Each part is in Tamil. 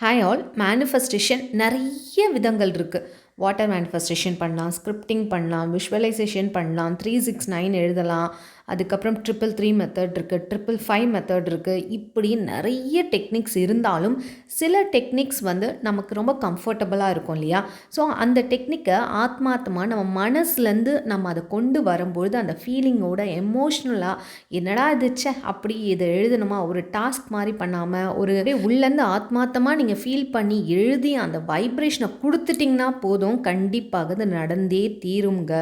ஹாய் ஆல் மேனிஃபெஸ்டேஷன் நிறைய விதங்கள் இருக்குது வாட்டர் மேனிஃபெஸ்டேஷன் பண்ணலாம் ஸ்கிரிப்டிங் பண்ணலாம் விஷுவலைசேஷன் பண்ணலாம் த்ரீ சிக்ஸ் நைன் எழுதலாம் அதுக்கப்புறம் ட்ரிபிள் த்ரீ மெத்தட் இருக்குது ட்ரிபிள் ஃபைவ் மெத்தட் இருக்குது இப்படி நிறைய டெக்னிக்ஸ் இருந்தாலும் சில டெக்னிக்ஸ் வந்து நமக்கு ரொம்ப கம்ஃபர்டபுளாக இருக்கும் இல்லையா? ஸோ அந்த டெக்னிக்கை ஆத்மாத்மா நம்ம மனசுலேருந்து நம்ம அதை கொண்டு வரும்பொழுது அந்த ஃபீலிங்கோட எமோஷ்னலாக என்னடா இதுச்சே அப்படி இதை எழுதணுமா? ஒரு டாஸ்க் மாதிரி பண்ணாமல் ஒரு உள்ளேருந்து ஆத்மாத்தமாக நீங்கள் ஃபீல் பண்ணி எழுதி அந்த வைப்ரேஷனை கொடுத்துட்டிங்கன்னா போதும். கண்டிப்பாக அது நடந்தே தீருங்க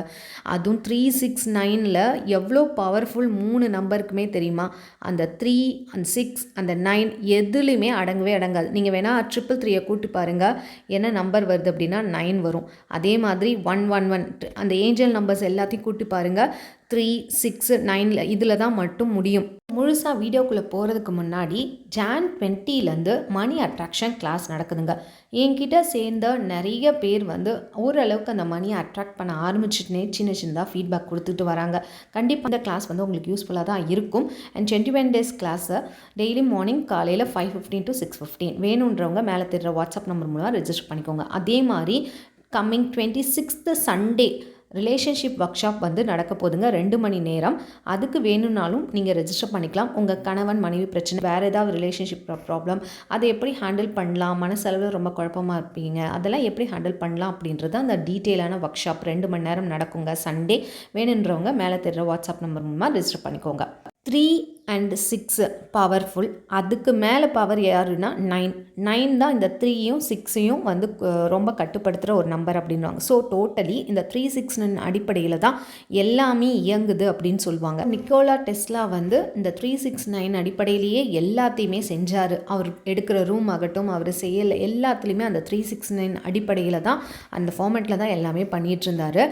அதுவும் த்ரீ சிக்ஸ் நைனில் எவ்வளோ பவர் பவர்ஃபுல் மூணு நம்பருக்குமே தெரியுமா? அந்த த்ரீ அண்ட் சிக்ஸ் அந்த நைன் எதுலேயுமே அடங்கவே அடங்காது. நீங்கள் வேணால் ட்ரிபிள் த்ரீயை கூட்டு பாருங்கள் என்ன நம்பர் வருது அப்படின்னா நைன் வரும். அதே மாதிரி ஒன் ஒன் ஒன் அந்த ஏஞ்சல் நம்பர்ஸ் எல்லாத்தையும் கூட்டி பாருங்கள் த்ரீ சிக்ஸு நைனில் இதில் தான் மட்டும் முடியும். முழுசாக வீடியோக்குள்ளே போகிறதுக்கு முன்னாடி ஜான் டுவெண்ட்டிலேருந்து மணி அட்ராக்ஷன் கிளாஸ் நடக்குதுங்க. என்கிட்ட சேர்ந்த நிறைய பேர் வந்து ஓரளவுக்கு அந்த மணியை அட்ராக்ட் பண்ண ஆரம்பிச்சுட்டுனே சின்ன சின்னதாக ஃபீட்பேக் கொடுத்துட்டு வராங்க. கண்டிப்பாக இந்த கிளாஸ் வந்து உங்களுக்கு யூஸ்ஃபுல்லாக தான் இருக்கும். அண்ட் டுவெண்ட்டி ஒன் டேஸ் கிளாஸை டெய்லி மார்னிங் காலையில் five fifteen to six fifteen வேணுன்றவங்க மேலே தெரிகிற வாட்ஸ்அப் நம்பர் மூலமாக ரெஜிஸ்டர் பண்ணிக்கோங்க. அதே மாதிரி coming twenty sixth Sunday relationship work shop வந்து நடக்க போதுங்க ரெண்டு மணி நேரம். அதுக்கு வேணும்னாலும் நீங்கள் ரெஜிஸ்டர் பண்ணிக்கலாம். உங்கள் கணவன் மனைவி பிரச்சனை வேறு ஏதாவது ரிலேஷன்ஷிப் ப்ராப்ளம் அதை எப்படி ஹேண்டில் பண்ணலாம்? மனசளவில் ரொம்ப குழப்பமாக இருப்பீங்க. அதெல்லாம் எப்படி ஹேண்டில் பண்ணலாம் அப்படின்றது அந்த டீட்டெயிலான ஒர்க் ஷாப் ரெண்டு மணி நேரம் நடக்குங்க. சண்டே வேணுன்றவங்க மேலே தெரிகிற வாட்ஸ்அப் நம்பர் மூலமாக ரெஜிஸ்டர் பண்ணிக்கோங்க. த்ரீ அண்ட் சிக்ஸு பவர்ஃபுல் அதுக்கு மேலே பவர் யாருன்னா நைன் நைன் தான் இந்த த்ரீயும் சிக்ஸையும் வந்து ரொம்ப கட்டுப்படுத்துகிற ஒரு நம்பர் அப்படின்வாங்க ஸோ டோட்டலி இந்த த்ரீ சிக்ஸ் அடிப்படையில் தான் எல்லாமே இயங்குது அப்படின்னு சொல்லுவாங்க. நிக்கோலா டெஸ்லா வந்து இந்த த்ரீ சிக்ஸ் நைன் அடிப்படையிலேயே எல்லாத்தையுமே செஞ்சார். அவர் எடுக்கிற ரூம் ஆகட்டும் அவர் செயல் எல்லாத்துலேயுமே அந்த த்ரீ சிக்ஸ் நைன் அடிப்படையில் தான் அந்த ஃபார்மேட்டில் தான் எல்லாமே பண்ணிகிட்டு இருந்தார்.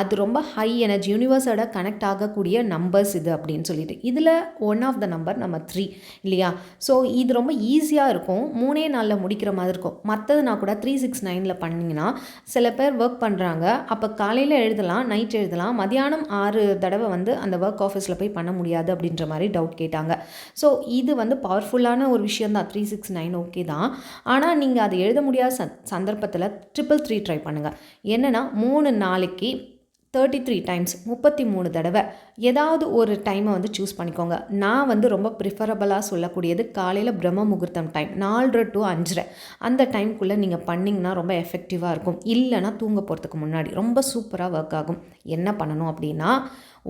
அது ரொம்ப ஹை எனர்ஜி யூனிவர்ஸோட கனெக்ட் ஆகக்கூடிய நம்பர்ஸ் இது அப்படின்னு சொல்லிட்டு. இதில் ஒன் ஆஃப் த நம்பர் நம்ம த்ரீ இல்லையா? ஸோ இது ரொம்ப ஈஸியாக இருக்கும். மூணே நாளில் முடிக்கிற மாதிரி இருக்கும். மற்றதுனா கூட த்ரீ சிக்ஸ் நைனில் பண்ணிங்கன்னா சில பேர் ஒர்க் பண்ணுறாங்க அப்போ காலையில் எழுதலாம் நைட் எழுதலாம். மதியானம் ஆறு தடவை வந்து அந்த ஒர்க் ஆஃபீஸில் போய் பண்ண முடியாது அப்படின்ற மாதிரி டவுட் கேட்டாங்க. ஸோ இது வந்து பவர்ஃபுல்லான ஒரு விஷயம் தான் த்ரீ சிக்ஸ் நைன் ஓகே தான். ஆனால் நீங்கள் அதை எழுத முடியாத சந்தர்ப்பத்தில் ட்ரிபிள் த்ரீ ட்ரை பண்ணுங்கள் என்னென்னா மூணு நாளைக்கு தேர்ட்டி த்ரீ டைம்ஸ் முப்பத்தி மூணு தடவை. ஏதாவது ஒரு டைமை வந்து சூஸ் பண்ணிக்கோங்க. நான் வந்து ரொம்ப ப்ரிஃபரபுளாக சொல்லக்கூடியது காலையில் பிரம்ம முகூர்த்தம் டைம் நாலரை டு அஞ்சரை. அந்த டைம்குள்ளே நீங்கள் பண்ணிங்கன்னா ரொம்ப எஃபெக்டிவாக இருக்கும். இல்லைனா தூங்க போகிறதுக்கு முன்னாடி ரொம்ப சூப்பராக ஒர்க் ஆகும். என்ன பண்ணணும் அப்படின்னா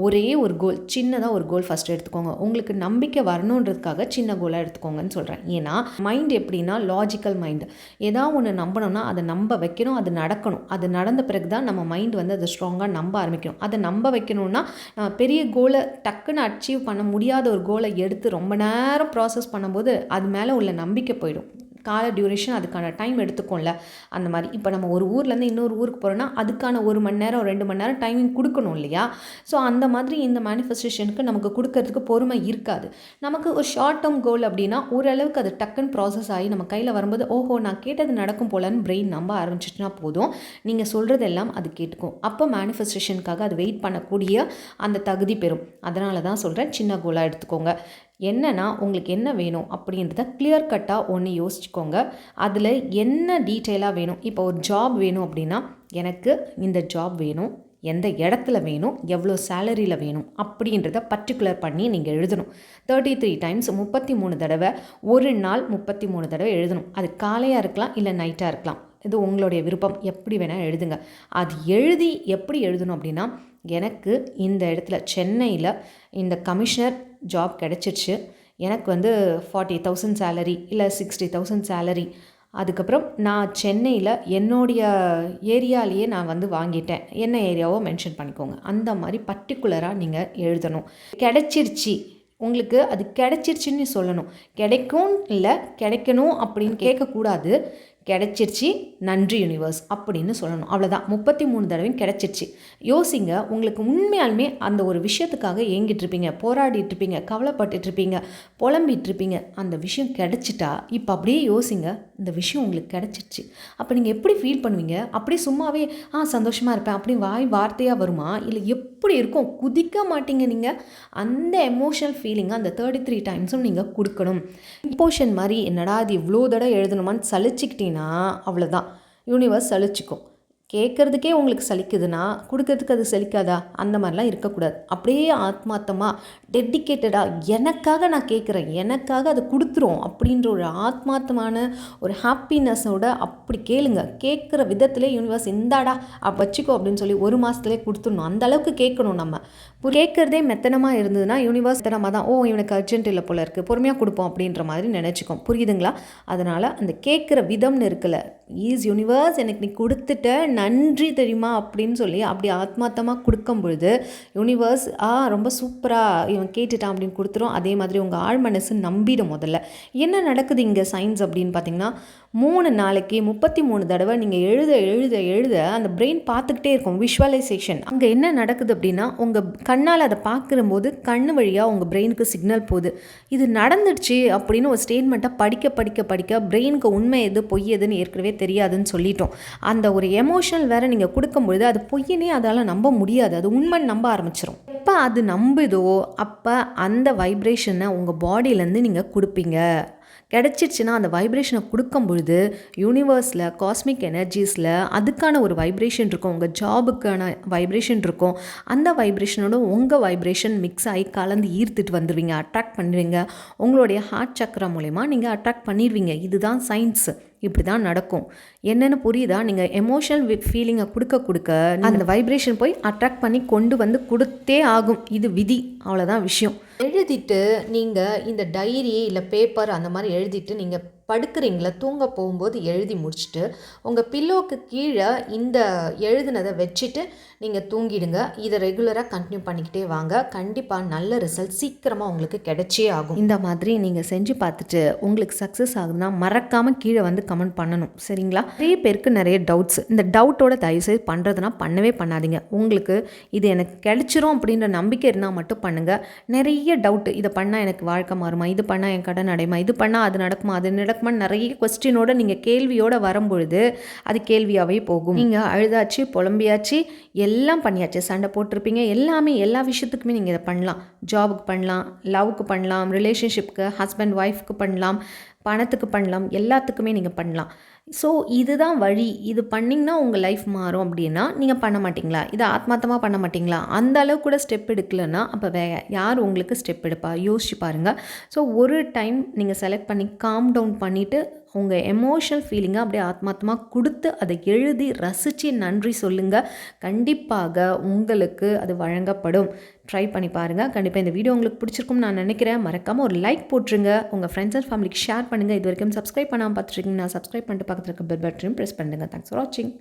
ஒரே ஒரு கோல் சின்னதாக ஒரு கோல் ஃபஸ்ட்டு எடுத்துக்கோங்க. உங்களுக்கு நம்பிக்கை வரணுன்றதுக்காக சின்ன கோலாக எடுத்துக்கோங்கன்னு சொல்கிறேன் ஏன்னா மைண்ட் எப்படின்னா லாஜிக்கல் மைண்டு ஏதாவது ஒன்று நம்பணும்னா அதை நம்ப வைக்கணும் அது நடக்கணும். அது நடந்த பிறகு தான் நம்ம மைண்ட் வந்து அதை ஸ்ட்ராங்காக நம்ப ஆரம்பிக்கணும். அதை நம்ப வைக்கணும்னா பெரிய கோலை டக்குன்னு அச்சீவ் பண்ண முடியாத ஒரு கோலை எடுத்து ரொம்ப நேரம் ப்ராசஸ் பண்ணும்போது அது மேலே உள்ள நம்பிக்கை போயிடும். கால டியூரேஷன் அதுக்கான டைம் எடுத்துக்கோம்ல. அந்த மாதிரி. இப்போ நம்ம ஒரு ஊர்லேருந்து இன்னொரு ஊருக்கு போகிறோன்னா அதுக்கான ஒரு மணி நேரம் ரெண்டு மணி நேரம் டைமிங் கொடுக்கணும் இல்லையா? ஸோ அந்த மாதிரி இந்த மேனிஃபெஸ்டேஷனுக்கு நமக்கு கொடுக்கறதுக்கு பொறுமை இருக்காது. நமக்கு ஒரு ஷார்ட் டேர்ம் கோல் அப்படின்னா ஓரளவுக்கு அது டக்குன்னு ப்ராசஸ் ஆகி நம்ம கையில் வரும்போது ஓஹோ நான் கேட்டது நடக்கும் போலன்னு பிரெயின் நம்ப ஆரம்பிச்சிட்டுனா போதும். நீங்கள் சொல்கிறதெல்லாம் அது கேட்டுக்கும். அப்போ மேனிஃபெஸ்டேஷனுக்காக அது வெயிட் பண்ணக்கூடிய அந்த தகுதி பெறும். அதனால தான் சொல்கிறேன் சின்ன கோலாக எடுத்துக்கோங்க. என்னன்னா உங்களுக்கு என்ன வேணும் அப்படின்றத கிளியர் கட்டாக ஒன்று யோசிச்சுக்கோங்க. அதில் என்ன டீட்டெயிலாக வேணும்? இப்போ ஒரு ஜாப் வேணும் அப்படின்னா எனக்கு இந்த ஜாப் வேணும் எந்த இடத்துல வேணும் எவ்வளோ சேலரியில் வேணும் அப்படின்றத பர்டிகுலர் பண்ணி நீங்கள் எழுதணும். தேர்ட்டி த்ரீ டைம்ஸ் முப்பத்தி மூணு தடவை ஒரு நாள் முப்பத்தி மூணு தடவை எழுதணும். அது காலையாக இருக்கலாம் இல்லை நைட்டாக இருக்கலாம். இது உங்களுடைய விருப்பம். எப்படி வேணால் எழுதுங்க. அது எழுதி எப்படி எழுதணும் அப்படின்னா எனக்கு இந்த இடத்துல சென்னையில் இந்த கமிஷனர் ஜாப் கிடச்சிருச்சு. எனக்கு வந்து ஃபார்ட்டி தௌசண்ட் சேலரி இல்லை சிக்ஸ்டி தௌசண்ட் சேலரி அதுக்கப்புறம் நான் சென்னையில் என்னுடைய ஏரியாலேயே நான் வந்து வாங்கிட்டேன். என்ன ஏரியாவோ மென்ஷன் பண்ணிக்கோங்க. அந்த மாதிரி பர்டிகுலராக நீங்கள் எழுதணும். கிடைச்சிருச்சு. உங்களுக்கு அது கிடைச்சிருச்சுன்னு சொல்லணும். கிடைக்கும் இல்லை கிடைக்கணும் அப்படின்னு கேட்கக்கூடாது. கிடச்சிருச்சு. நன்றி யூனிவர்ஸ் அப்படின்னு சொல்லணும். அவ்வளோதான் முப்பத்தி மூணு தடவையும் கிடச்சிருச்சு. யோசிங்க உங்களுக்கு உண்மையாலுமே அந்த ஒரு விஷயத்துக்காக ஏங்கிட்டு இருப்பீங்க. போராடிட்டு இருப்பீங்க. கவலைப்பட்டுட்டு இருப்பீங்க. புலம்பிட்டு இருப்பீங்க. அந்த விஷயம் கிடச்சிட்டா இப்போ அப்படியே யோசிங்க. இந்த விஷயம் உங்களுக்கு கிடச்சிருச்சு. அப்போ நீங்கள் எப்படி ஃபீல் பண்ணுவீங்க? அப்படியே சும்மாவே ஆ சந்தோஷமாக இருப்பேன். அப்படி வாய் வார்த்தையாக வருமா? இல்லை எப்படி இருக்கும்? குதிக்க மாட்டீங்க நீங்கள் அந்த எமோஷனல் ஃபீலிங்கை அந்த தேர்ட்டி த்ரீ டைம்ஸும் நீங்கள் கொடுக்கணும். இம்போஷன் மாதிரி என்னடா அது இவ்வளோ தடவை எழுதணுமான்னு சலிச்சிக்கிட்டீங்கன்னா அவ்வளோதான் யூனிவர்ஸ் அழிச்சிக்கும். கேட்குறதுக்கே உங்களுக்கு சலிக்குதுன்னா கொடுக்கறதுக்கு அது சலிக்காதா? அந்த மாதிரிலாம் இருக்கக்கூடாது. அப்படியே ஆத்மார்த்தமாக டெடிக்கேட்டடாக எனக்காக நான் கேட்குறேன் எனக்காக அது கொடுத்துரும் அப்படின்ற ஒரு ஆத்மார்த்தமான ஒரு ஹாப்பினஸோட அப்படி கேளுங்க. கேட்குற விதத்திலே யூனிவர்ஸ் இந்தாடா வச்சுக்கோ அப்படின்னு சொல்லி ஒரு மாதத்துலேயே கொடுத்துடணும். அந்த அளவுக்கு கேட்கணும் நம்ம. இப்போ கேட்குறதே மெத்தனமாக இருந்ததுன்னா யூனிவர்ஸ் மெத்தனமாக தான் ஓ இவனுக்கு அர்ஜென்ட் இல்லை போல இருக்குது பொறுமையாக கொடுப்போம் அப்படின்ற மாதிரி நினச்சிக்கும். புரியுதுங்களா? அதனால் அந்த கேட்குற விதம்னு இருக்குல்ல ஈஸ் யூனிவர்ஸ் எனக்கு நீ கொடுத்துட்ட நன்றி தெரியுமா அப்படின்னு சொல்லி அப்படி ஆத்மார்த்தமாக கொடுக்கும் பொழுது யூனிவர்ஸ் ஆ ரொம்ப சூப்பராக இவன் கேட்டுட்டான் அப்படின்னு கொடுத்துரும். அதே மாதிரி உங்கள் ஆழ் மனசு நம்பிடும் முதல்ல. என்ன நடக்குது இங்கே சயின்ஸ் அப்படின்னு பார்த்தீங்கன்னா மூணு நாளைக்கு முப்பத்தி மூணு தடவை நீங்கள் எழுத எழுத எழுத அந்த பிரெயின் பார்த்துக்கிட்டே இருக்கும். விஷுவலைசேஷன் அங்கே என்ன நடக்குது அப்படின்னா உங்கள் கண்ணால் அதை பார்க்குறம்போது கண்ணு வழியாக உங்கள் பிரெயினுக்கு சிக்னல் போகுது. இது நடந்துடுச்சு அப்படின்னு ஒரு ஸ்டேட்மெண்ட்டை படிக்க படிக்க படிக்க பிரெயினுக்கு உண்மை எது பொய் எதுன்னு ஏற்கனவே தெரியாதுன்னு சொல்லிட்டோம். அந்த ஒரு எமோஷன் எமோஷனல் வேறு நீங்கள் கொடுக்கும்பொழுது அது பொய்யனே அதால் நம்ப முடியாது. அது உண்மைன்னு நம்ப ஆரம்பிச்சிடும் எப்போ அது நம்புதோ அப்போ அந்த வைப்ரேஷனை உங்கள் பாடியிலேருந்து நீங்கள் கொடுப்பீங்க. கிடச்சிருச்சுன்னா அந்த வைப்ரேஷனை கொடுக்கும் பொழுது யூனிவர்ஸில் காஸ்மிக் எனர்ஜிஸில் அதுக்கான ஒரு வைப்ரேஷன் இருக்கும். உங்கள் ஜாபுக்கான வைப்ரேஷன் இருக்கும். அந்த வைப்ரேஷனோட உங்கள் வைப்ரேஷன் மிக்ஸ் ஆகி கலந்து ஈர்த்துட்டு வந்துடுவீங்க அட்ராக்ட் பண்ணுவீங்க. உங்களுடைய ஹார்ட் சக்கரம் மூலயமா நீங்கள் அட்ராக்ட் பண்ணிடுவீங்க இதுதான் சயின்ஸு இப்படி தான் நடக்கும். என்னென்னு புரியுதா? நீங்கள் எமோஷனல் ஃபீலிங்கை கொடுக்க கொடுக்க அந்த வைப்ரேஷன் போய் அட்ராக்ட் பண்ணி கொண்டு வந்து கொடுத்தே ஆகும். இது விதி. அவ்வளோதான் விஷயம். எழுதிட்டு நீங்கள் இந்த டைரி இல்லை பேப்பர் அந்த மாதிரி எழுதிட்டு நீங்கள் படுக்கிறீங்களா? தூங்க போகும்போது எழுதி முடிச்சுட்டு உங்கள் பில்லோக்கு கீழே இந்த எழுதுனதை வச்சுட்டு நீங்கள் தூங்கிடுங்க. இதை ரெகுலராக கண்டினியூ பண்ணிக்கிட்டே வாங்க. கண்டிப்பாக நல்ல ரிசல்ட் சீக்கிரமாக உங்களுக்கு கிடைச்சே ஆகும். இந்த மாதிரி நீங்கள் செஞ்சு பார்த்துட்டு உங்களுக்கு சக்ஸஸ் ஆகுதுன்னா மறக்காமல் கீழே வந்து கமெண்ட் பண்ணணும். சரிங்களா? நிறைய பேருக்கு நிறைய டவுட்ஸ் இந்த டவுட்டோட தயவுசெய்து பண்ணுறதுனா பண்ணவே பண்ணாதீங்க. உங்களுக்கு இது எனக்கு கிடைச்சிரும் அப்படின்ற நம்பிக்கை இருந்தால் மட்டும் பண்ணுங்கள் நிறைய டவுட் இதை பண்ணால் எனக்கு வாழ்க்கை மாறுமா? இது பண்ணால் என் கடன் அடையுமா? இது பண்ணால் அது நடக்குமா? அது நடக்குமான்னு நிறைய கொஸ்டினோட நீங்கள் கேள்வியோடு வரும்பொழுது அது கேள்வியாகவே போகும். நீங்கள் அழுதாச்சு புலம்பியாச்சு எல்லாம் பண்ணியாச்சு. சண்டை போட்டிருப்பீங்க. எல்லாமே எல்லா விஷயத்துக்குமே நீங்கள் இதை பண்ணலாம். ஜாபுக்கு பண்ணலாம் லவ்க்கு பண்ணலாம் ரிலேஷன்ஷிப்க்கு ஹஸ்பண்ட் ஒய்ஃப்க்கு பண்ணலாம் பணத்துக்கு பண்ணலாம் எல்லாத்துக்குமே நீங்கள் பண்ணலாம். ஸோ இதுதான் வழி. இது பண்ணிங்கன்னா உங்கள் லைஃப் மாறும் அப்படின்னா நீங்கள் பண்ண மாட்டிங்களா? இதை ஆத்மார்த்தமாக பண்ண மாட்டிங்களா? அந்த அளவு கூட ஸ்டெப் எடுக்கலைன்னா அப்போ வே யார் உங்களுக்கு ஸ்டெப் எடுப்பா? யோசிச்சு பாருங்கள் ஸோ ஒரு டைம் நீங்கள் செலக்ட் பண்ணி காம் டவுன் பண்ணிவிட்டு உங்கள் எமோஷனல் ஃபீலிங்கை அப்படியே ஆத்மார்த்தமாக கொடுத்து அதை எழுதி ரசித்து நன்றி சொல்லுங்கள் கண்டிப்பாக உங்களுக்கு அது வழங்கப்படும். ட்ரை பண்ணி பாருங்கள் கண்டிப்பாக இந்த வீடியோ உங்களுக்கு பிடிச்சிருக்கும்னு நான் நினைக்கிறேன். மறக்காமல் ஒரு லைக் போட்டுருங்க. உங்கள் ஃப்ரெண்ட்ஸ் அண்ட் ஃபேமிலிக்கு ஷேர் பண்ணுங்கள் இது வரைக்கும் சப்ஸ்கிரைப் பண்ணாமல் பார்த்துருக்கீங்க நான் சப்ஸ்கிரைப் பண்ணிட்டு பக்கத்தில் இருக்க பெல் பட்டனையும் ப்ரெஸ் பண்ணுங்கள் தேங்க்ஸ் ஃபார் வாட்சிங்